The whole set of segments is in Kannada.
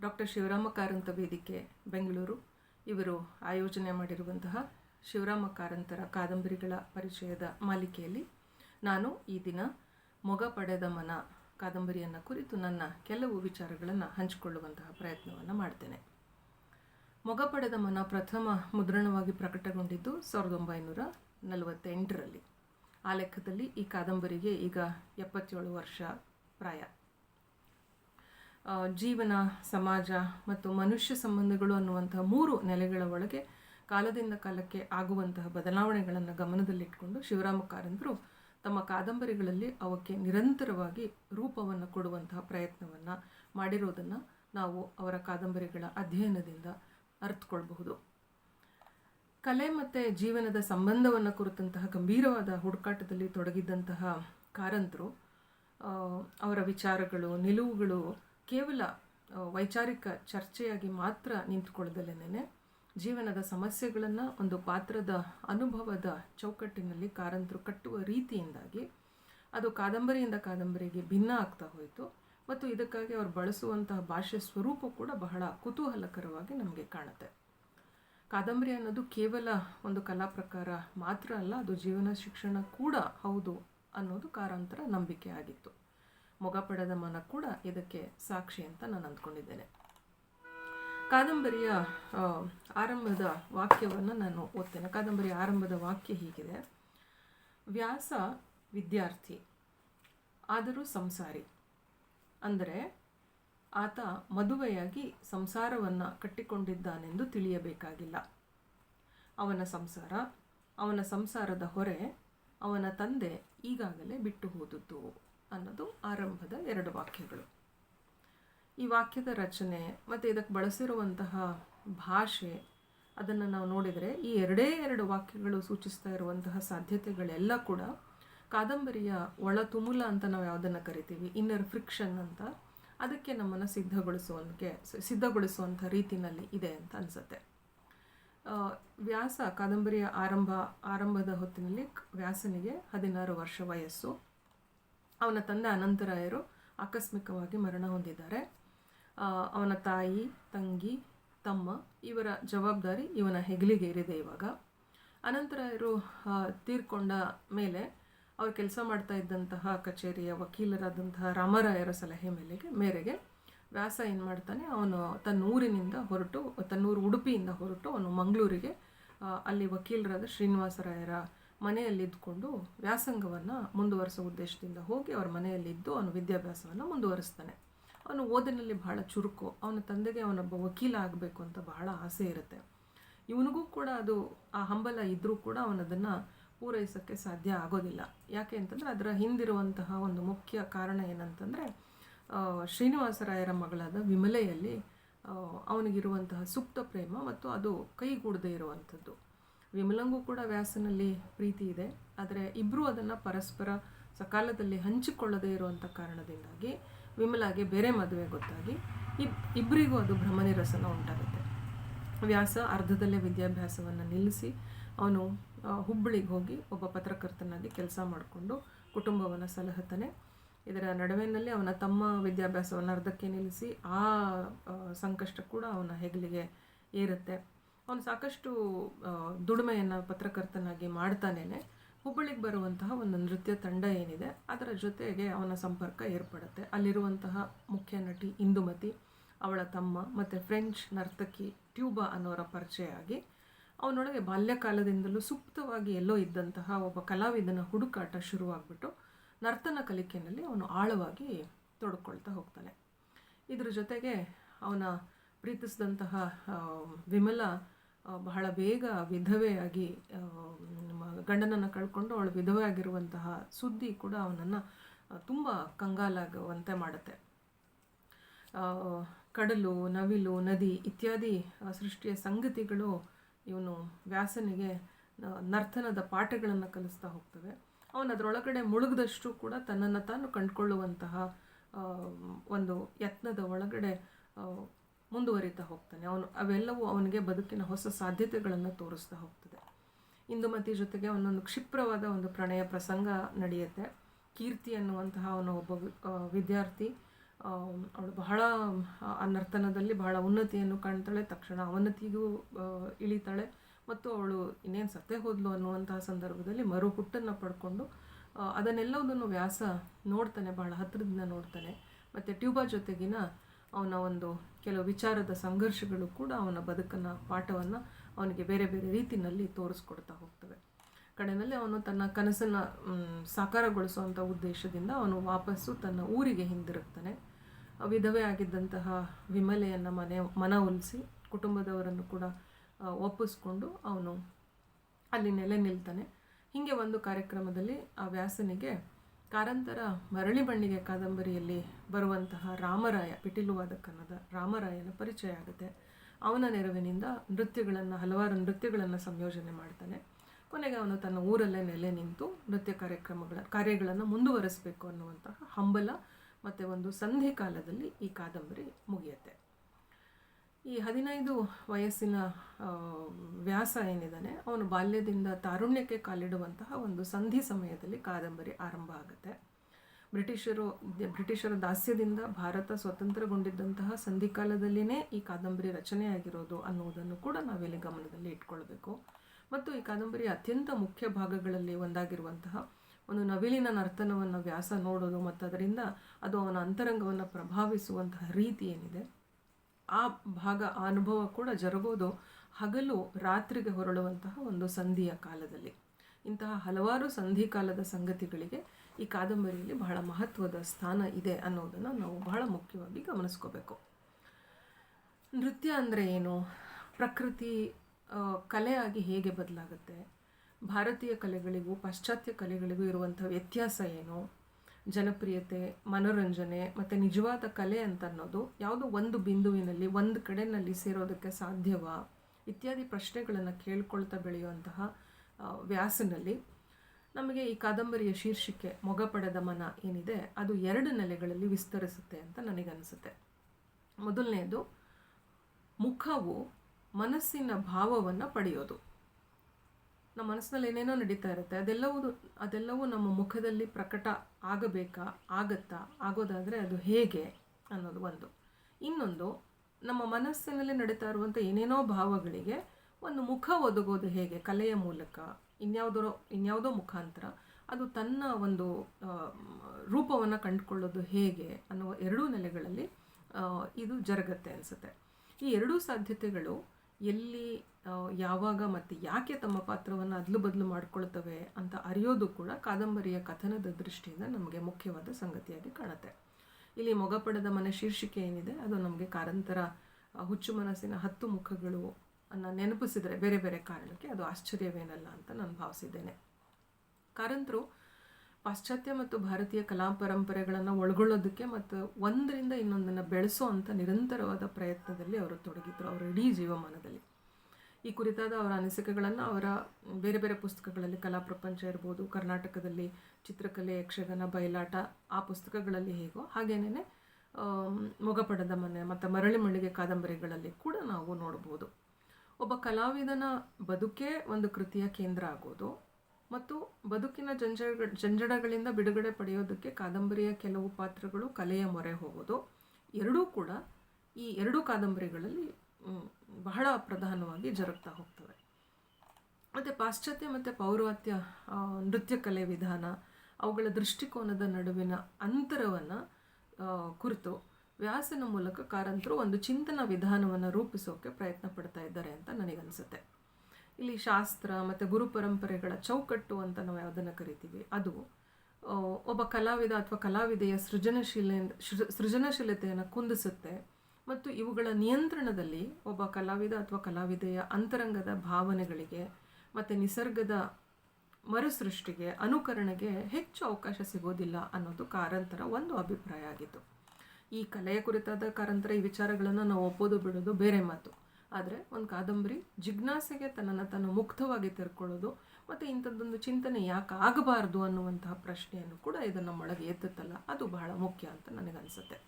ಡಾಕ್ಟರ್ ಶಿವರಾಮ ಕಾರಂತ ವೇದಿಕೆ, ಬೆಂಗಳೂರು. ಇವರು ಆಯೋಜನೆ ಮಾಡಿರುವಂತಹ ಶಿವರಾಮ ಕಾರಂತರ ಕಾದಂಬರಿಗಳ ಪರಿಚಯದ ಮಾಲಿಕೆಯಲ್ಲಿ ನಾನು ಈ ದಿನ ಮೊಗ ಪಡೆದ ಮನ ಕಾದಂಬರಿಯನ್ನು ಕುರಿತು ನನ್ನ ಕೆಲವು ವಿಚಾರಗಳನ್ನು ಹಂಚಿಕೊಳ್ಳುವಂತಹ ಪ್ರಯತ್ನವನ್ನು ಮಾಡ್ತೇನೆ. ಮೊಗ ಪಡೆದ ಮನ ಪ್ರಥಮ ಮುದ್ರಣವಾಗಿ ಪ್ರಕಟಗೊಂಡಿದ್ದು ಸಾವಿರದ ಒಂಬೈನೂರ ನಲವತ್ತೆಂಟರಲ್ಲಿ. ಆ ಲೆಕ್ಕದಲ್ಲಿ ಈ ಕಾದಂಬರಿಗೆ ಈಗ ಎಪ್ಪತ್ತೇಳು ವರ್ಷ ಪ್ರಾಯ. ಜೀವನ, ಸಮಾಜ ಮತ್ತು ಮನುಷ್ಯ ಸಂಬಂಧಗಳು ಅನ್ನುವಂತಹ ಮೂರು ನೆಲೆಗಳ ಒಳಗೆ ಕಾಲದಿಂದ ಕಾಲಕ್ಕೆ ಆಗುವಂತಹ ಬದಲಾವಣೆಗಳನ್ನು ಗಮನದಲ್ಲಿಟ್ಟುಕೊಂಡು ಶಿವರಾಮ ಕಾರಂತರು ತಮ್ಮ ಕಾದಂಬರಿಗಳಲ್ಲಿ ಅವಕ್ಕೆ ನಿರಂತರವಾಗಿ ರೂಪವನ್ನು ಕೊಡುವಂತಹ ಪ್ರಯತ್ನವನ್ನು ಮಾಡಿರೋದನ್ನು ನಾವು ಅವರ ಕಾದಂಬರಿಗಳ ಅಧ್ಯಯನದಿಂದ ಅರ್ಥಕೊಳ್ಬಹುದು ಕಲೆ ಮತ್ತು ಜೀವನದ ಸಂಬಂಧವನ್ನು ಕುರಿತಂತಹ ಗಂಭೀರವಾದ ಹುಡುಕಾಟದಲ್ಲಿ ತೊಡಗಿದ್ದಂತಹ ಕಾರಂತರು ಅವರ ವಿಚಾರಗಳು, ನಿಲುವುಗಳು ಕೇವಲ ವೈಚಾರಿಕ ಚರ್ಚೆಯಾಗಿ ಮಾತ್ರ ನಿಂತುಕೊಳ್ಳದಲ್ಲೇನೆ, ಜೀವನದ ಸಮಸ್ಯೆಗಳನ್ನು ಒಂದು ಪಾತ್ರದ ಅನುಭವದ ಚೌಕಟ್ಟಿನಲ್ಲಿ ಕಾರಂತರು ಕಟ್ಟುವ ರೀತಿಯಿಂದಾಗಿ ಅದು ಕಾದಂಬರಿಯಿಂದ ಕಾದಂಬರಿಗೆ ಭಿನ್ನ ಆಗ್ತಾ ಹೋಯಿತು. ಮತ್ತು ಇದಕ್ಕಾಗಿ ಅವರು ಬಳಸುವಂತಹ ಭಾಷೆ ಸ್ವರೂಪ ಕೂಡ ಬಹಳ ಕುತೂಹಲಕರವಾಗಿ ನಮಗೆ ಕಾಣುತ್ತೆ. ಕಾದಂಬರಿ ಅನ್ನೋದು ಕೇವಲ ಒಂದು ಕಲಾ ಪ್ರಕಾರ ಮಾತ್ರ ಅಲ್ಲ, ಅದು ಜೀವನ ಶಿಕ್ಷಣ ಕೂಡ ಹೌದು ಅನ್ನೋದು ಕಾರಂತರ ನಂಬಿಕೆ ಆಗಿತ್ತು. ಮೊಗ ಪಡೆದ ಮನ ಕೂಡ ಇದಕ್ಕೆ ಸಾಕ್ಷಿ ಅಂತ ನಾನು ಅಂದ್ಕೊಂಡಿದ್ದೇನೆ. ಕಾದಂಬರಿಯ ಆರಂಭದ ವಾಕ್ಯವನ್ನು ನಾನು ಓದ್ತೇನೆ. ಕಾದಂಬರಿಯ ಆರಂಭದ ವಾಕ್ಯ ಹೀಗಿದೆ. ವ್ಯಾಸ ವಿದ್ಯಾರ್ಥಿ, ಆದರೂ ಸಂಸಾರಿ. ಅಂದರೆ ಆತ ಮದುವೆಯಾಗಿ ಸಂಸಾರವನ್ನು ಕಟ್ಟಿಕೊಂಡಿದ್ದಾನೆಂದು ತಿಳಿಯಬೇಕಾಗಿಲ್ಲ. ಅವನ ಸಂಸಾರ, ಅವನ ಸಂಸಾರದ ಹೊರೆ ಅವನ ತಂದೆ ಈಗಾಗಲೇ ಬಿಟ್ಟು ಹೋದದ್ದು. ಅನ್ನೋದು ಆರಂಭದ ಎರಡು ವಾಕ್ಯಗಳು. ಈ ವಾಕ್ಯದ ರಚನೆ ಮತ್ತು ಇದಕ್ಕೆ ಬಳಸಿರುವಂತಹ ಭಾಷೆ ಅದನ್ನು ನಾವು ನೋಡಿದರೆ ಈ ಎರಡೇ ಎರಡು ವಾಕ್ಯಗಳು ಸೂಚಿಸ್ತಾ ಇರುವಂತಹ ಸಾಧ್ಯತೆಗಳೆಲ್ಲ ಕೂಡ ಕಾದಂಬರಿಯ ಒಳ ತುಮುಲ ಅಂತ ನಾವು ಯಾವುದನ್ನು ಕರಿತೀವಿ ಇನ್ನರ್ ಫ್ರಿಕ್ಷನ್ ಅಂತ ಅದಕ್ಕೆ ನಮ್ಮನ್ನು ಸಿದ್ಧಗೊಳಿಸುವಂತೆ ಸಿದ್ಧಗೊಳಿಸುವಂಥ ರೀತಿನಲ್ಲಿ ಇದೆ ಅಂತ ಅನಿಸುತ್ತೆ. ವ್ಯಾಸ ಕಾದಂಬರಿಯ ಆರಂಭ, ಆರಂಭದ ಹೊತ್ತಿನಲ್ಲಿ ವ್ಯಾಸನಿಗೆ ಹದಿನಾರು ವರ್ಷ ವಯಸ್ಸು. ಅವನ ತಂದೆ ಅನಂತರಾಯರು ಆಕಸ್ಮಿಕವಾಗಿ ಮರಣ ಹೊಂದಿದ್ದಾರೆ. ಅವನ ತಾಯಿ, ತಂಗಿ, ತಮ್ಮ ಇವರ ಜವಾಬ್ದಾರಿ ಇವನ ಹೆಗಲಿಗೆ ಏರಿದೆ ಇವಾಗ. ಅನಂತರಾಯರು ತೀರ್ಕೊಂಡ ಮೇಲೆ ಅವರು ಕೆಲಸ ಮಾಡ್ತಾ ಇದ್ದಂತಹ ಕಚೇರಿಯ ವಕೀಲರಾದಂತಹ ರಾಮರಾಯರ ಸಲಹೆ ಮೇಲೆಗೆ, ಮೇರೆಗೆ ವ್ಯಾಸ ಏನು ಮಾಡ್ತಾನೆ, ಅವನು ತನ್ನ ಊರಿನಿಂದ ಹೊರಟು ತನ್ನೂರು ಉಡುಪಿಯಿಂದ ಹೊರಟು ಅವನು ಮಂಗಳೂರಿಗೆ ಅಲ್ಲಿ ವಕೀಲರಾದ ಶ್ರೀನಿವಾಸರಾಯರ ಮನೆಯಲ್ಲಿ ಇದ್ಕೊಂಡು ವ್ಯಾಸಂಗವನ್ನು ಮುಂದುವರಿಸೋ ಉದ್ದೇಶದಿಂದ ಹೋಗಿ ಅವರ ಮನೆಯಲ್ಲಿದ್ದು ಅವನು ವಿದ್ಯಾಭ್ಯಾಸವನ್ನು ಮುಂದುವರಿಸ್ತಾನೆ. ಅವನು ಓದಿನಲ್ಲಿ ಬಹಳ ಚುರುಕು, ಅವನ ತಂದೆಗೆ ಅವನೊಬ್ಬ ವಕೀಲ ಆಗಬೇಕು ಅಂತ ಬಹಳ ಆಸೆ ಇರುತ್ತೆ. ಇವನಿಗೂ ಕೂಡ ಅದು, ಆ ಹಂಬಲ ಇದ್ದರೂ ಕೂಡ ಅವನದನ್ನು ಪೂರೈಸೋಕ್ಕೆ ಸಾಧ್ಯ ಆಗೋದಿಲ್ಲ. ಯಾಕೆ ಅಂತಂದರೆ ಅದರ ಹಿಂದಿರುವಂತಹ ಒಂದು ಮುಖ್ಯ ಕಾರಣ ಏನಂತಂದರೆ ಶ್ರೀನಿವಾಸರಾಯರ ಮಗಳಾದ ವಿಮಲೆಯಲ್ಲಿ ಅವನಿಗಿರುವಂತಹ ಸುಪ್ತ ಪ್ರೇಮ ಮತ್ತು ಅದು ಕೈಗೂಡದೇ ಇರುವಂಥದ್ದು. ವಿಮಲಂಗೂ ಕೂಡ ವ್ಯಾಸನಲ್ಲಿ ಪ್ರೀತಿ ಇದೆ. ಆದರೆ ಇಬ್ಬರೂ ಅದನ್ನು ಪರಸ್ಪರ ಸಕಾಲದಲ್ಲಿ ಹಂಚಿಕೊಳ್ಳದೇ ಇರುವಂಥ ಕಾರಣದಿಂದಾಗಿ ವಿಮಲಾಗೆ ಬೇರೆ ಮದುವೆ ಗೊತ್ತಾಗಿ ಇಬ್ ಇಬ್ಬರಿಗೂ ಅದು ಭ್ರಮನಿರಸನ ಉಂಟಾಗುತ್ತೆ. ವ್ಯಾಸ ಅರ್ಧದಲ್ಲೇ ವಿದ್ಯಾಭ್ಯಾಸವನ್ನು ನಿಲ್ಲಿಸಿ ಅವನು ಹುಬ್ಬಳ್ಳಿಗೆ ಹೋಗಿ ಒಬ್ಬ ಪತ್ರಕರ್ತನಾಗಿ ಕೆಲಸ ಮಾಡಿಕೊಂಡು ಕುಟುಂಬವನ್ನು ಸಲಹುತ್ತಾನೆ ಇದರ ನಡುವೆನಲ್ಲಿ ಅವನ ತಮ್ಮ ವಿದ್ಯಾಭ್ಯಾಸವನ್ನು ಅರ್ಧಕ್ಕೆ ನಿಲ್ಲಿಸಿ ಆ, ಸಂಕಷ್ಟ ಕೂಡ ಅವನ ಹೆಗಲಿಗೆ ಏರುತ್ತೆ. ಅವನು ಸಾಕಷ್ಟು ದುಡಿಮೆಯನ್ನು ಪತ್ರಕರ್ತನಾಗಿ ಮಾಡ್ತಾನೇನೆ. ಹುಬ್ಬಳ್ಳಿಗೆ ಬರುವಂತಹ ಒಂದು ನೃತ್ಯ ತಂಡ ಏನಿದೆ, ಅದರ ಜೊತೆಗೆ ಅವನ ಸಂಪರ್ಕ ಏರ್ಪಡುತ್ತೆ. ಅಲ್ಲಿರುವಂತಹ ಮುಖ್ಯ ನಟಿ ಇಂದುಮತಿ, ಅವಳ ತಮ್ಮ ಮತ್ತು ಫ್ರೆಂಚ್ ನರ್ತಕಿ ಟ್ಯೂಬಾ ಅನ್ನೋರ ಪರಿಚಯ ಆಗಿ ಅವನೊಳಗೆ ಬಾಲ್ಯಕಾಲದಿಂದಲೂ ಸುಪ್ತವಾಗಿ ಎಲ್ಲೋ ಇದ್ದಂತಹ ಒಬ್ಬ ಕಲಾವಿದನ ಹುಡುಕಾಟ ಶುರುವಾಗ್ಬಿಟ್ಟು ನರ್ತನ ಕಲಿಕೆಯಲ್ಲಿ ಅವನು ಆಳವಾಗಿ ತೊಡ್ಕೊಳ್ತಾ ಹೋಗ್ತಾನೆ. ಇದ್ರ ಜೊತೆಗೆ ಅವನ ಪ್ರೀತಿಸಿದಂತಹ ವಿಮಲ ಬಹಳ ಬೇಗ ವಿಧವೆಯಾಗಿ ಗಂಡನನ್ನು ಕಳ್ಕೊಂಡು ಅವಳು ವಿಧವೆ ಆಗಿರುವಂತಹ ಸುದ್ದಿ ಕೂಡ ಅವನನ್ನು ತುಂಬ ಕಂಗಾಲಾಗುವಂತೆ ಮಾಡುತ್ತೆ. ಕಡಲು, ನವಿಲು, ನದಿ ಇತ್ಯಾದಿ ಸೃಷ್ಟಿಯ ಸಂಗತಿಗಳು ಇವನು ವ್ಯಾಸನಿಗೆ ನರ್ತನದ ಪಾಠಗಳನ್ನು ಕಲಿಸ್ತಾ ಹೋಗ್ತವೆ. ಅವನು ಅದರೊಳಗಡೆ ಮುಳುಗದಷ್ಟು ಕೂಡ ತನ್ನನ್ನು ತಾನು ಕಂಡುಕೊಳ್ಳುವಂತಹ ಒಂದು ಯತ್ನದ ಒಳಗಡೆ ಮುಂದುವರಿತಾ ಹೋಗ್ತಾನೆ. ಅವನು, ಅವೆಲ್ಲವೂ ಅವನಿಗೆ ಬದುಕಿನ ಹೊಸ ಸಾಧ್ಯತೆಗಳನ್ನು ತೋರಿಸ್ತಾ ಹೋಗ್ತದೆ. ಇಂದುಮತಿ ಜೊತೆಗೆ ಅವನೊಂದು ಕ್ಷಿಪ್ರವಾದ ಒಂದು ಪ್ರಣಯ ಪ್ರಸಂಗ ನಡೆಯುತ್ತೆ. ಕೀರ್ತಿ ಅನ್ನುವಂತಹ ಅವನು ಒಬ್ಬ ವಿದ್ಯಾರ್ಥಿ ಅವಳು ಬಹಳ, ಆ ನರ್ತನದಲ್ಲಿ ಬಹಳ ಉನ್ನತಿಯನ್ನು ಕಾಣ್ತಾಳೆ. ತಕ್ಷಣ ಅವನತಿಗೂ ಇಳಿತಾಳೆ. ಮತ್ತು ಅವಳು ಇನ್ನೇನು ಸತ್ತೇ ಹೋದ್ಲು ಅನ್ನುವಂತಹ ಸಂದರ್ಭದಲ್ಲಿ ಮರು ಹುಟ್ಟನ್ನು ಪಡ್ಕೊಂಡು ಅದನ್ನೆಲ್ಲವನ್ನೂ ವ್ಯಾಸ ನೋಡ್ತಾನೆ, ಬಹಳ ಹತ್ತಿರದಿಂದ ನೋಡ್ತಾನೆ. ಮತ್ತು ಟ್ಯೂಬಾ ಜೊತೆಗಿನ ಅವನ ಒಂದು ಕೆಲವು ವಿಚಾರದ ಸಂಘರ್ಷಗಳು ಕೂಡ ಅವನ ಬದುಕನ್ನು, ಪಾಠವನ್ನು ಅವನಿಗೆ ಬೇರೆ ಬೇರೆ ರೀತಿಯಲ್ಲಿ ತೋರಿಸ್ಕೊಡ್ತಾ ಹೋಗ್ತವೆ. ಕಡೆಯಲ್ಲಿ ಅವನು ತನ್ನ ಕನಸನ್ನು ಸಾಕಾರಗೊಳಿಸುವಂಥ ಉದ್ದೇಶದಿಂದ ಅವನು ವಾಪಸ್ಸು ತನ್ನ ಊರಿಗೆ ಹಿಂದಿರುಗ್ತಾನೆ. ವಿಧವೆ ಆಗಿದ್ದಂತಹ ವಿಮಲೆಯನ್ನು ಮನೆ ಮನವೊಲಿಸಿ ಕುಟುಂಬದವರನ್ನು ಕೂಡ ಒಪ್ಪಿಸ್ಕೊಂಡು ಅವನು ಅಲ್ಲಿ ನೆಲೆ ನಿಲ್ತಾನೆ. ಹೀಗೆ ಒಂದು ಕಾರ್ಯಕ್ರಮದಲ್ಲಿ ಆ ವ್ಯಾಸನಿಗೆ ಕಾರಂತರ ಮರಳಿ ಬಣ್ಣಿಗೆ ಕಾದಂಬರಿಯಲ್ಲಿ ಬರುವಂತಹ ರಾಮರಾಯ ಪಿಟೀಲುವಾದ ಕನ್ನದ ರಾಮರಾಯನ ಪರಿಚಯ ಆಗುತ್ತೆ. ಅವನ ನೆರವಿನಿಂದ ನೃತ್ಯಗಳನ್ನು, ಹಲವಾರು ನೃತ್ಯಗಳನ್ನು ಸಂಯೋಜನೆ ಮಾಡ್ತಾನೆ. ಕೊನೆಗೆ ಅವನು ತನ್ನ ಊರಲ್ಲೇ ನೆಲೆ ನಿಂತು ನೃತ್ಯ ಕಾರ್ಯಕ್ರಮಗಳ, ಕಾರ್ಯಗಳನ್ನು ಮುಂದುವರಿಸಬೇಕು ಅನ್ನುವಂತಹ ಹಂಬಲ ಮತ್ತು ಒಂದು ಸಂಧಿ ಕಾಲದಲ್ಲಿ ಈ ಕಾದಂಬರಿ ಮುಗಿಯುತ್ತೆ. ಈ ಹದಿನೈದು ವಯಸ್ಸಿನ ವ್ಯಾಸ ಏನಿದ್ದಾನೆ, ಅವನು ಬಾಲ್ಯದಿಂದ ತಾರುಣ್ಯಕ್ಕೆ ಕಾಲಿಡುವಂತಹ ಒಂದು ಸಂಧಿ ಸಮಯದಲ್ಲಿ ಕಾದಂಬರಿ ಆರಂಭ ಆಗುತ್ತೆ. ಬ್ರಿಟಿಷರು, ಬ್ರಿಟಿಷರ ದಾಸ್ಯದಿಂದ ಭಾರತ ಸ್ವತಂತ್ರಗೊಂಡಿದ್ದಂತಹ ಸಂಧಿಕಾಲದಲ್ಲಿನೇ ಈ ಕಾದಂಬರಿ ರಚನೆಯಾಗಿರೋದು ಅನ್ನುವುದನ್ನು ಕೂಡ ನಾವಿಲ್ಲಿ ಗಮನದಲ್ಲಿ ಇಟ್ಕೊಳ್ಬೇಕು. ಮತ್ತು ಈ ಕಾದಂಬರಿಯ ಅತ್ಯಂತ ಮುಖ್ಯ ಭಾಗಗಳಲ್ಲಿ ಒಂದಾಗಿರುವಂತಹ ಒಂದು ನವಿಲಿನ ನರ್ತನವನ್ನು ವ್ಯಾಸ ನೋಡೋದು ಮತ್ತು ಅದರಿಂದ ಅದು ಅವನ ಅಂತರಂಗವನ್ನು ಪ್ರಭಾವಿಸುವಂತಹ ರೀತಿ ಏನಿದೆ. ಆ ಭಾಗ ಅನುಭವ ಕೂಡ ಜರುಗೋದು ಹಗಲು ರಾತ್ರಿಗೆ ಹೊರಳುವಂತಹ ಒಂದು ಸಂಧಿಯ ಕಾಲದಲ್ಲಿ. ಇಂತಹ ಹಲವಾರು ಸಂಧಿ ಕಾಲದ ಸಂಗತಿಗಳಿಗೆ ಈ ಕಾದಂಬರಿಯಲ್ಲಿ ಬಹಳ ಮಹತ್ವದ ಸ್ಥಾನ ಇದೆ ಅನ್ನೋದನ್ನು ನಾವು ಬಹಳ ಮುಖ್ಯವಾಗಿ ಗಮನಿಸ್ಕೋಬೇಕು. ನೃತ್ಯ ಅಂದರೆ ಏನು? ಪ್ರಕೃತಿ ಕಲೆಯಾಗಿ ಹೇಗೆ ಬದಲಾಗುತ್ತೆ? ಭಾರತೀಯ ಕಲೆಗಳಿಗೂ ಪಾಶ್ಚಾತ್ಯ ಕಲೆಗಳಿಗೂ ಇರುವಂಥ ವ್ಯತ್ಯಾಸ ಏನು? ಜನಪ್ರಿಯತೆ, ಮನೋರಂಜನೆ ಮತ್ತು ನಿಜವಾದ ಕಲೆ ಅಂತ ಅನ್ನೋದು ಯಾವುದೋ ಒಂದು ಬಿಂದುವಿನಲ್ಲಿ ಒಂದು ಕಡೆಯಲ್ಲಿ ಸೇರೋದಕ್ಕೆ ಸಾಧ್ಯವಾ? ಇತ್ಯಾದಿ ಪ್ರಶ್ನೆಗಳನ್ನು ಕೇಳ್ಕೊಳ್ತಾ ಬೆಳೆಯುವಂತಹ ವ್ಯಾಸನಲ್ಲಿ ನಮಗೆ ಈ ಕಾದಂಬರಿಯ ಶೀರ್ಷಿಕೆ ಮೊಗ ಪಡೆದ ಮನ ಏನಿದೆ, ಅದು ಎರಡು ನೆಲೆಗಳಲ್ಲಿ ವಿಸ್ತರಿಸುತ್ತೆ ಅಂತ ನನಗನ್ನಿಸುತ್ತೆ ಮೊದಲನೆಯದು ಮುಖವು ಮನಸ್ಸಿನ ಭಾವವನ್ನು ಪಡೆಯೋದು. ನಮ್ಮ ಮನಸ್ಸಿನಲ್ಲಿ ಏನೇನೋ ನಡೀತಾ ಇರುತ್ತೆ, ಅದೆಲ್ಲವೂ ಅದೆಲ್ಲವೂ ನಮ್ಮ ಮುಖದಲ್ಲಿ ಪ್ರಕಟ ಆಗಬೇಕಾ, ಆಗತ್ತಾ, ಆಗೋದಾದರೆ ಅದು ಹೇಗೆ ಅನ್ನೋದು ಒಂದು. ಇನ್ನೊಂದು, ನಮ್ಮ ಮನಸ್ಸಿನಲ್ಲಿ ನಡೀತಾ ಇರುವಂಥ ಏನೇನೋ ಭಾವಗಳಿಗೆ ಒಂದು ಮುಖ ಒದಗೋದು ಹೇಗೆ, ಕಲೆಯ ಮೂಲಕ ಇನ್ಯಾವುದೋ ಇನ್ಯಾವುದೋ ಮುಖಾಂತರ, ಅದು ತನ್ನ ಒಂದು ರೂಪವನ್ನು ಕಂಡುಕೊಳ್ಳೋದು ಹೇಗೆ ಅನ್ನುವ ಎರಡೂ ನೆಲೆಗಳಲ್ಲಿ ಇದು ಜರುಗತ್ತೆ ಅನಿಸುತ್ತೆ. ಈ ಎರಡೂ ಸಾಧ್ಯತೆಗಳು ಎಲ್ಲಿ ಯಾವಾಗ ಮತ್ತು ಯಾಕೆ ತಮ್ಮ ಪಾತ್ರವನ್ನು ಅದಲು ಬದಲು ಮಾಡಿಕೊಳ್ತವೆ ಅಂತ ಅರಿಯೋದು ಕೂಡ ಕಾದಂಬರಿಯ ಕಥನದ ದೃಷ್ಟಿಯಿಂದ ನಮಗೆ ಮುಖ್ಯವಾದ ಸಂಗತಿಯಾಗಿ ಕಾಣುತ್ತೆ. ಇಲ್ಲಿ ಮೊಗ ಪಡೆದ ಮನೆ ಶೀರ್ಷಿಕೆ ಏನಿದೆ, ಅದು ನಮಗೆ ಕಾರಂತರ ಹುಚ್ಚು ಮನಸ್ಸಿನ ಹತ್ತು ಮುಖಗಳು ಅನ್ನ ನೆನಪಿಸಿದರೆ ಬೇರೆ ಬೇರೆ ಕಾರಣಕ್ಕೆ ಅದು ಆಶ್ಚರ್ಯವೇನಲ್ಲ ಅಂತ ನಾನು ಭಾವಿಸಿದ್ದೇನೆ. ಕಾರಂತರು ಪಾಶ್ಚಾತ್ಯ ಮತ್ತು ಭಾರತೀಯ ಕಲಾ ಪರಂಪರೆಗಳನ್ನು ಒಳಗೊಳ್ಳೋದಕ್ಕೆ ಮತ್ತು ಒಂದರಿಂದ ಇನ್ನೊಂದನ್ನು ಬೆಳೆಸೋ ಅಂಥ ನಿರಂತರವಾದ ಪ್ರಯತ್ನದಲ್ಲಿ ಅವರು ತೊಡಗಿದ್ರು, ಅವರ ಇಡೀ ಜೀವಮಾನದಲ್ಲಿ. ಈ ಕುರಿತಾದ ಅವರ ಅನಿಸಿಕೆಗಳನ್ನು ಅವರ ಬೇರೆ ಬೇರೆ ಪುಸ್ತಕಗಳಲ್ಲಿ, ಕಲಾ ಪ್ರಪಂಚ ಇರ್ಬೋದು, ಕರ್ನಾಟಕದಲ್ಲಿ ಚಿತ್ರಕಲೆ, ಯಕ್ಷಗಾನ, ಬಯಲಾಟ, ಆ ಪುಸ್ತಕಗಳಲ್ಲಿ ಹೇಗೋ ಹಾಗೇನೇ ಮೊಗಪಡದ ಮನೆ ಮತ್ತು ಮರಳಿ ಮಳಿಗೆ ಕಾದಂಬರಿಗಳಲ್ಲಿ ಕೂಡ ನಾವು ನೋಡ್ಬೋದು. ಒಬ್ಬ ಕಲಾವಿದನ ಬದುಕೇ ಒಂದು ಕೃತಿಯ ಕೇಂದ್ರ ಆಗೋದು. ಮತ್ತು ಬದುಕಿನ ಜಂಜಡ ಜಂಜಡಗಳಿಂದ ಬಿಡುಗಡೆ ಪಡೆಯೋದಕ್ಕೆ ಕಾದಂಬರಿಯ ಕೆಲವು ಪಾತ್ರಗಳು ಕಲೆಯ ಮೊರೆ ಹೋಗೋದು. ಎರಡೂ ಕೂಡ ಈ ಎರಡೂ ಕಾದಂಬರಿಗಳಲ್ಲಿ ಬಹಳ ಪ್ರಧಾನವಾಗಿ ಜರುಗ್ತಾ ಹೋಗ್ತವೆ. ಮತ್ತು ಪಾಶ್ಚಾತ್ಯ ಮತ್ತು ಪೌರ್ವಾತ್ಯ ನೃತ್ಯ ಕಲೆ ವಿಧಾನ, ಅವುಗಳ ದೃಷ್ಟಿಕೋನದ ನಡುವಿನ ಅಂತರವನ್ನು ಕುರಿತು ವ್ಯಾಸನ ಮೂಲಕ ಕಾರಂತರು ಒಂದು ಚಿಂತನ ವಿಧಾನವನ್ನು ರೂಪಿಸೋಕೆ ಪ್ರಯತ್ನ ಪಡ್ತಾ ಇದ್ದಾರೆ ಅಂತ ನನಗನ್ಸುತ್ತೆ. ಇಲ್ಲಿ ಶಾಸ್ತ್ರ ಮತ್ತು ಗುರು ಪರಂಪರೆಗಳ ಚೌಕಟ್ಟು ಅಂತ ನಾವು ಯಾವುದನ್ನು ಕರಿತೀವಿ, ಅದು ಒಬ್ಬ ಕಲಾವಿದ ಅಥವಾ ಕಲಾವಿದೆಯ ಸೃಜನಶೀಲ ಸೃಜನಶೀಲತೆಯನ್ನು ಕುಂದಿಸುತ್ತೆ ಮತ್ತು ಇವುಗಳ ನಿಯಂತ್ರಣದಲ್ಲಿ ಒಬ್ಬ ಕಲಾವಿದ ಅಥವಾ ಕಲಾವಿದೆಯ ಅಂತರಂಗದ ಭಾವನೆಗಳಿಗೆ ಮತ್ತು ನಿಸರ್ಗದ ಮರುಸೃಷ್ಟಿಗೆ, ಅನುಕರಣೆಗೆ ಹೆಚ್ಚು ಅವಕಾಶ ಸಿಗೋದಿಲ್ಲ ಅನ್ನೋದು ಕಾರಂತರ ಒಂದು ಅಭಿಪ್ರಾಯ ಆಗಿತ್ತು. ಈ ಕಲೆಯ ಕುರಿತಾದ ಕಾರಂತರ ಈ ವಿಚಾರಗಳನ್ನು ನಾವು ಒಪ್ಪೋದು ಬಿಡೋದು ಬೇರೆ ಮಾತು. ಆದರೆ ಒಂದು ಕಾದಂಬರಿ ಜಿಜ್ಞಾಸೆಗೆ ತನ್ನನ್ನು ತಾನು ಮುಕ್ತವಾಗಿ ತೆರ್ಕೊಳ್ಳೋದು ಮತ್ತು ಇಂಥದ್ದೊಂದು ಚಿಂತನೆ ಯಾಕೆ ಆಗಬಾರ್ದು ಅನ್ನುವಂತಹ ಪ್ರಶ್ನೆಯನ್ನು ಕೂಡ ಇದು ನಮ್ಮೊಳಗೆ ಎತ್ತುತ್ತಲ್ಲ. ಅದು ಬಹಳ ಮುಖ್ಯ ಅಂತ ನನಗನ್ಸುತ್ತೆ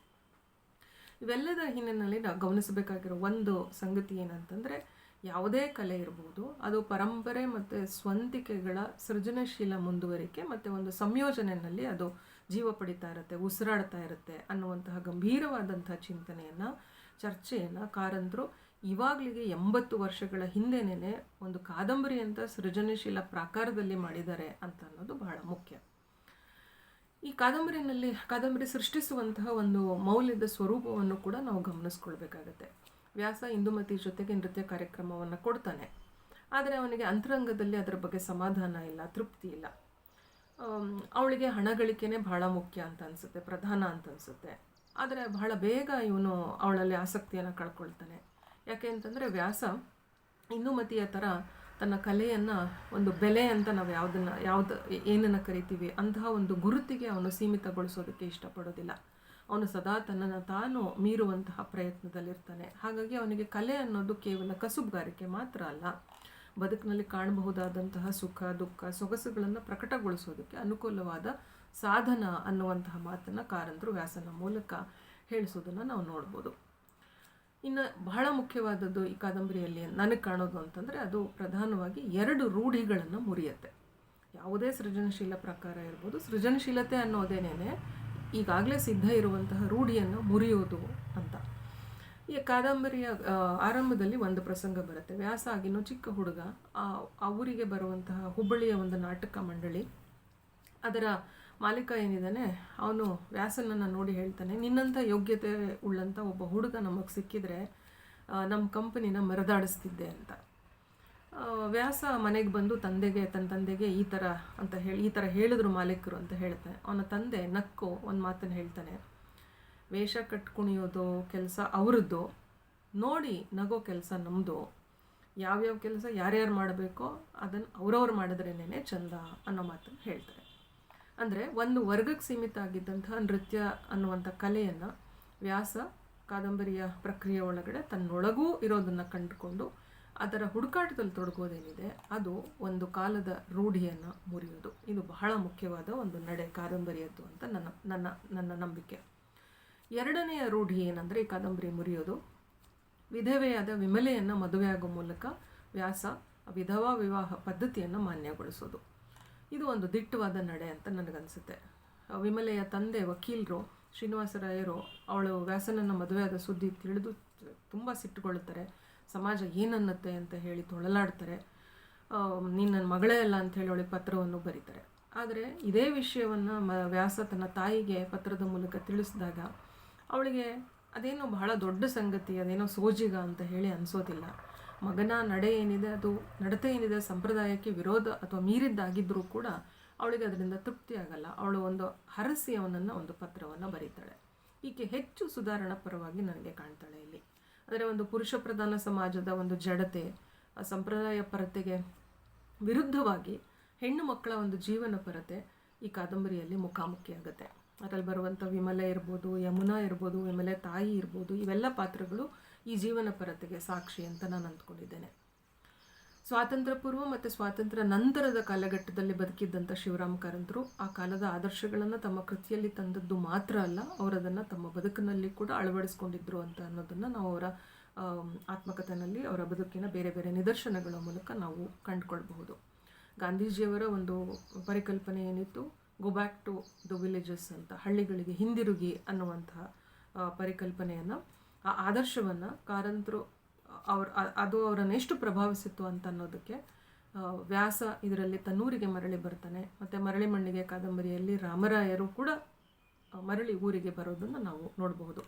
ಇವೆಲ್ಲದರ ಹಿನ್ನೆಲೆಯಲ್ಲಿ ನಾವು ಗಮನಿಸಬೇಕಾಗಿರೋ ಒಂದು ಸಂಗತಿ ಏನಂತಂದರೆ ಯಾವುದೇ ಕಲೆ ಇರ್ಬೋದು, ಅದು ಪರಂಪರೆ ಮತ್ತು ಸ್ವಂತಿಕೆಗಳ ಸೃಜನಶೀಲ ಮುಂದುವರಿಕೆ ಮತ್ತು ಒಂದು ಸಂಯೋಜನೆಯಲ್ಲಿ ಅದು ಜೀವ ಪಡಿತಾ ಇರುತ್ತೆ, ಉಸಿರಾಡ್ತಾ ಇರುತ್ತೆ ಅನ್ನುವಂತಹ ಗಂಭೀರವಾದಂತಹ ಚಿಂತನೆಯನ್ನು, ಚರ್ಚೆಯನ್ನು, ಕಾರಂತರು ಇವಾಗಲಿಗೆ ಎಂಬತ್ತು ವರ್ಷಗಳ ಹಿಂದೆನೇ ಒಂದು ಕಾದಂಬರಿ ಅಂತ ಸೃಜನಶೀಲ ಪ್ರಾಕಾರದಲ್ಲಿ ಮಾಡಿದ್ದಾರೆ ಅಂತ ಅನ್ನೋದು ಬಹಳ ಮುಖ್ಯ. ಈ ಕಾದಂಬರಿನಲ್ಲಿ, ಕಾದಂಬರಿ ಸೃಷ್ಟಿಸುವಂತಹ ಒಂದು ಮೌಲ್ಯದ ಸ್ವರೂಪವನ್ನು ಕೂಡ ನಾವು ಗಮನಿಸ್ಕೊಳ್ಬೇಕಾಗತ್ತೆ. ವ್ಯಾಸ ಇಂದುಮತಿ ಜೊತೆಗೆ ನೃತ್ಯ ಕಾರ್ಯಕ್ರಮವನ್ನು ಕೊಡ್ತಾನೆ. ಆದರೆ ಅವನಿಗೆ ಅಂತರಂಗದಲ್ಲಿ ಅದರ ಬಗ್ಗೆ ಸಮಾಧಾನ ಇಲ್ಲ, ತೃಪ್ತಿ ಇಲ್ಲ. ಅವಳಿಗೆ ಹಣ ಗಳಿಕೆನೇ ಬಹಳ ಮುಖ್ಯ ಅಂತ ಅನಿಸುತ್ತೆ, ಪ್ರಧಾನ ಅಂತ ಅನಿಸುತ್ತೆ. ಆದರೆ ಬಹಳ ಬೇಗ ಇವನು ಅವಳಲ್ಲಿ ಆಸಕ್ತಿಯನ್ನು ಕಳ್ಕೊಳ್ತಾನೆ. ಯಾಕೆ ಅಂತಂದರೆ ವ್ಯಾಸ ಇಂದುಮತಿಯ ಥರ ತನ್ನ ಕಲೆಯನ್ನು ಒಂದು ಬೆಲೆ ಅಂತ ನಾವು ಯಾವುದನ್ನು, ಯಾವ್ದು ಏನನ್ನು ಕರಿತೀವಿ, ಅಂತಹ ಒಂದು ಗುರುತಿಗೆ ಅವನು ಸೀಮಿತಗೊಳಿಸೋದಕ್ಕೆ ಇಷ್ಟಪಡೋದಿಲ್ಲ. ಅವನು ಸದಾ ತನ್ನನ್ನು ತಾನು ಮೀರುವಂತಹ ಪ್ರಯತ್ನದಲ್ಲಿರ್ತಾನೆ. ಹಾಗಾಗಿ ಅವನಿಗೆ ಕಲೆ ಅನ್ನೋದು ಕೇವಲ ಕಸುಬುಗಾರಿಕೆ ಮಾತ್ರ ಅಲ್ಲ, ಬದುಕಿನಲ್ಲಿ ಕಾಣಬಹುದಾದಂತಹ ಸುಖ, ದುಃಖ, ಸೊಗಸುಗಳನ್ನು ಪ್ರಕಟಗೊಳಿಸೋದಕ್ಕೆ ಅನುಕೂಲವಾದ ಸಾಧನ ಅನ್ನುವಂತಹ ಮಾತನ್ನು ಕಾರಂತರು ವ್ಯಾಸನ ಮೂಲಕ ಹೇಳಿಸೋದನ್ನು ನಾವು ನೋಡ್ಬೋದು. ಇನ್ನು ಬಹಳ ಮುಖ್ಯವಾದದ್ದು ಈ ಕಾದಂಬರಿಯಲ್ಲಿ ನನಗೆ ಕಾಣೋದು ಅಂತಂದರೆ ಅದು ಪ್ರಧಾನವಾಗಿ ಎರಡು ರೂಢಿಗಳನ್ನು ಮುರಿಯುತ್ತೆ. ಯಾವುದೇ ಸೃಜನಶೀಲ ಪ್ರಕಾರ ಇರ್ಬೋದು, ಸೃಜನಶೀಲತೆ ಅನ್ನೋದೇನೇ ಈಗಾಗಲೇ ಸಿದ್ಧ ಇರುವಂತಹ ರೂಢಿಯನ್ನು ಮುರಿಯೋದು ಅಂತ. ಈ ಕಾದಂಬರಿಯ ಆರಂಭದಲ್ಲಿ ಒಂದು ಪ್ರಸಂಗ ಬರುತ್ತೆ. ವ್ಯಾಸ ಆಗಿನೂ ಚಿಕ್ಕ ಹುಡುಗ ಆ ಊರಿಗೆ ಬರುವಂತಹ ಹುಬ್ಬಳ್ಳಿಯ ಒಂದು ನಾಟಕ ಮಂಡಳಿ, ಅದರ ಮಾಲೀಕ ಏನಿದ್ದಾನೆ, ಅವನು ವ್ಯಾಸನನ್ನು ನೋಡಿ ಹೇಳ್ತಾನೆ, ನಿನ್ನಂಥ ಯೋಗ್ಯತೆ ಉಳ್ಳಂಥ ಒಬ್ಬ ಹುಡುಗ ನಮಗೆ ಸಿಕ್ಕಿದರೆ ನಮ್ಮ ಕಂಪನಿನ ಮರದಾಡಿಸ್ತಿದ್ದೆ ಅಂತ. ವ್ಯಾಸ ಮನೆಗೆ ಬಂದು ತಂದೆಗೆ ತನ್ನ ತಂದೆಗೆ ಈ ಥರ ಅಂತ ಹೇಳಿ, ಈ ಥರ ಹೇಳಿದ್ರು ಮಾಲೀಕರು ಅಂತ ಹೇಳ್ತಾನೆ. ಅವನ ತಂದೆ ನಕ್ಕು ಒಂದು ಮಾತನ್ನು ಹೇಳ್ತಾನೆ, ವೇಷ ಕಟ್ಕುಣಿಯೋದು ಕೆಲಸ ಅವ್ರದ್ದು, ನೋಡಿ ನಗೋ ಕೆಲಸ ನಮ್ಮದು ಯಾವ್ಯಾವ ಕೆಲಸ ಯಾರ್ಯಾರು ಮಾಡಬೇಕೋ ಅದನ್ನು ಅವ್ರವ್ರು ಮಾಡಿದ್ರೇನೇ ಚಂದ ಅನ್ನೋ ಮಾತನ್ನು ಹೇಳ್ತಾರೆ ಅಂದರೆ ಒಂದು ವರ್ಗಕ್ಕೆ ಸೀಮಿತ ಆಗಿದ್ದಂತಹ ನೃತ್ಯ ಅನ್ನುವಂಥ ಕಲೆಯನ್ನು ವ್ಯಾಸ, ಕಾದಂಬರಿಯ ಪ್ರಕ್ರಿಯೆ ಒಳಗಡೆ ತನ್ನೊಳಗೂ ಇರೋದನ್ನು ಕಂಡುಕೊಂಡು ಅದರ ಹುಡುಕಾಟದಲ್ಲಿ ತೊಡಗೋದೇನಿದೆ, ಅದು ಒಂದು ಕಾಲದ ರೂಢಿಯನ್ನು ಮುರಿಯೋದು. ಇದು ಬಹಳ ಮುಖ್ಯವಾದ ಒಂದು ನಡೆ, ಕಾದಂಬರಿಯದ್ದು ಅಂತ ನನ್ನ ನನ್ನ ನನ್ನ ನಂಬಿಕೆ. ಎರಡನೆಯ ರೂಢಿ ಏನಂದರೆ ಈ ಕಾದಂಬರಿ ಮುರಿಯೋದು. ವಿಧವೆಯಾದ ವಿಮಲೆಯನ್ನು ಮದುವೆಯಾಗೋ ಮೂಲಕ ವ್ಯಾಸ ವಿಧವಾ ವಿವಾಹ ಪದ್ಧತಿಯನ್ನು ಮಾನ್ಯಗೊಳಿಸೋದು. ಇದು ಒಂದು ದಿಟ್ಟವಾದ ನಡೆ ಅಂತ ನನಗನ್ಸುತ್ತೆ. ವಿಮಲೆಯ ತಂದೆ ವಕೀಲರು, ಶ್ರೀನಿವಾಸರಾಯರು, ಅವಳು ವ್ಯಾಸನನ್ನು ಮದುವೆಯಾದ ಸುದ್ದಿ ತಿಳಿದು ತುಂಬ ಸಿಟ್ಟುಕೊಳ್ಳುತ್ತಾರೆ. ಸಮಾಜ ಏನನ್ನತ್ತೆ ಅಂತ ಹೇಳಿ ತೊಳಲಾಡ್ತಾರೆ. ನೀನು ನನ್ನ ಮಗಳೇ ಅಲ್ಲ ಅಂತ ಹೇಳಿ ಅವಳಿಗೆ ಪತ್ರವನ್ನು ಬರೀತಾರೆ. ಆದರೆ ಇದೇ ವಿಷಯವನ್ನು ಮ, ವ್ಯಾಸ ತನ್ನ ತಾಯಿಗೆ ಪತ್ರದ ಮೂಲಕ ತಿಳಿಸಿದಾಗ ಅವಳಿಗೆ ಅದೇನೋ ಬಹಳ ದೊಡ್ಡ ಸಂಗತಿ, ಅದೇನೋ ಸೋಜಿಗ ಅಂತ ಹೇಳಿ ಅನಿಸೋದಿಲ್ಲ. ಮಗನ ನಡೆ ಏನಿದೆ ಅದು ನಡತೆ ಏನಿದೆ ಸಂಪ್ರದಾಯಕ್ಕೆ ವಿರೋಧ ಅಥವಾ ಮೀರಿದ್ದಾಗಿದ್ದರೂ ಕೂಡ ಅವಳಿಗೆ ಅದರಿಂದ ತೃಪ್ತಿ ಆಗಲ್ಲ. ಅವಳು ಒಂದು ಹರಸಿ ಅವನನ್ನು ಒಂದು ಪತ್ರವನ್ನು ಬರೀತಾಳೆ. ಈಕೆ ಹೆಚ್ಚು ಸುಧಾರಣಾ ಪರವಾಗಿ ನನಗೆ ಕಾಣ್ತಾಳೆ ಇಲ್ಲಿ. ಅಂದರೆ ಒಂದು ಪುರುಷ ಪ್ರಧಾನ ಸಮಾಜದ ಒಂದು ಜಡತೆ, ಆ ಸಂಪ್ರದಾಯ ಪರತೆಗೆ ವಿರುದ್ಧವಾಗಿ ಹೆಣ್ಣು ಮಕ್ಕಳ ಒಂದು ಜೀವನ ಪರತೆ ಈ ಕಾದಂಬರಿಯಲ್ಲಿ ಮುಖಾಮುಖಿಯಾಗುತ್ತೆ. ಅದರಲ್ಲಿ ಬರುವಂಥ ವಿಮಲೆ ಇರ್ಬೋದು, ಯಮುನಾ ಇರ್ಬೋದು, ವಿಮಲೆ ತಾಯಿ ಇರ್ಬೋದು, ಇವೆಲ್ಲ ಪಾತ್ರಗಳು ಈ ಜೀವನ ಪರತೆಗೆ ಸಾಕ್ಷಿ ಅಂತ ನಾನು ಅಂದ್ಕೊಂಡಿದ್ದೇನೆ. ಸ್ವಾತಂತ್ರ್ಯ ಪೂರ್ವ ಮತ್ತು ಸ್ವಾತಂತ್ರ್ಯ ನಂತರದ ಕಾಲಘಟ್ಟದಲ್ಲಿ ಬದುಕಿದ್ದಂಥ ಶಿವರಾಮ್ ಕಾರಂತರು ಆ ಕಾಲದ ಆದರ್ಶಗಳನ್ನು ತಮ್ಮ ಕೃತಿಯಲ್ಲಿ ತಂದದ್ದು ಮಾತ್ರ ಅಲ್ಲ, ಅವರದನ್ನು ತಮ್ಮ ಬದುಕಿನಲ್ಲಿ ಕೂಡ ಅಳವಡಿಸ್ಕೊಂಡಿದ್ರು ಅಂತ ಅನ್ನೋದನ್ನು ನಾವು ಅವರ ಆತ್ಮಕಥೆಯಲ್ಲಿ ಅವರ ಬದುಕಿನ ಬೇರೆ ಬೇರೆ ನಿದರ್ಶನಗಳ ಮೂಲಕ ನಾವು ಕಂಡುಕೊಳ್ಬಹುದು. ಗಾಂಧೀಜಿಯವರ ಒಂದು ಪರಿಕಲ್ಪನೆ ಏನಿತ್ತು? Go back to the villages ಅಂತ, ಹಳ್ಳಿಗಳಿಗೆ ಹಿಂದಿರುಗಿ ಅನ್ನುವಂತಹ ಪರಿಕಲ್ಪನೆಯನ್ನು ಆ ಆದರ್ಶವನ್ನು ಕಾರಂತರು ಅವ್ರ ಅದು ಅವರನ್ನು ಎಷ್ಟು ಪ್ರಭಾವಿಸಿತ್ತು ಅಂತ ಅನ್ನೋದಕ್ಕೆ ವ್ಯಾಸ ಇದರಲ್ಲಿ ತನ್ನೂರಿಗೆ ಮರಳಿ ಬರ್ತಾನೆ, ಮತ್ತು ಮರಳಿ ಮಣ್ಣಿಗೆ ಕಾದಂಬರಿಯಲ್ಲಿ ರಾಮರಾಯರು ಕೂಡ ಮರಳಿ ಊರಿಗೆ ಬರೋದನ್ನು ನಾವು ನೋಡಬಹುದು.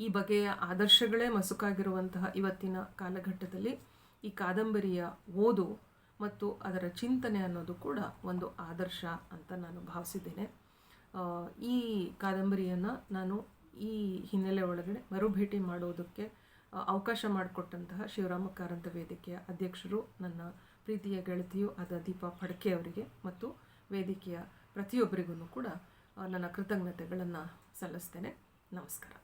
ಈ ಬಗೆಯ ಆದರ್ಶಗಳೇ ಮಸುಕಾಗಿರುವಂತಹ ಇವತ್ತಿನ ಕಾಲಘಟ್ಟದಲ್ಲಿ ಈ ಕಾದಂಬರಿಯ ಓದು ಮತ್ತು ಅದರ ಚಿಂತನೆ ಅನ್ನೋದು ಕೂಡ ಒಂದು ಆದರ್ಶ ಅಂತ ನಾನು ಭಾವಿಸಿದ್ದೇನೆ. ಈ ಕಾದಂಬರಿಯನ್ನು ನಾನು ಈ ಹಿನ್ನೆಲೆ ಒಳಗಡೆ ಮರುಭೇಟಿ ಮಾಡುವುದಕ್ಕೆ ಅವಕಾಶ ಮಾಡಿಕೊಟ್ಟಂತಹ ಶಿವರಾಮ ಕಾರಂತ ವೇದಿಕೆಯ ಅಧ್ಯಕ್ಷರು ನನ್ನ ಪ್ರೀತಿಯ ಗೆಳತಿಯು ಆದ ದೀಪಾ ಫಡ್ಕೆ ಅವರಿಗೆ ಮತ್ತು ವೇದಿಕೆಯ ಪ್ರತಿಯೊಬ್ಬರಿಗೂ ಕೂಡ ನನ್ನ ಕೃತಜ್ಞತೆಗಳನ್ನು ಸಲ್ಲಿಸ್ತೇನೆ. ನಮಸ್ಕಾರ.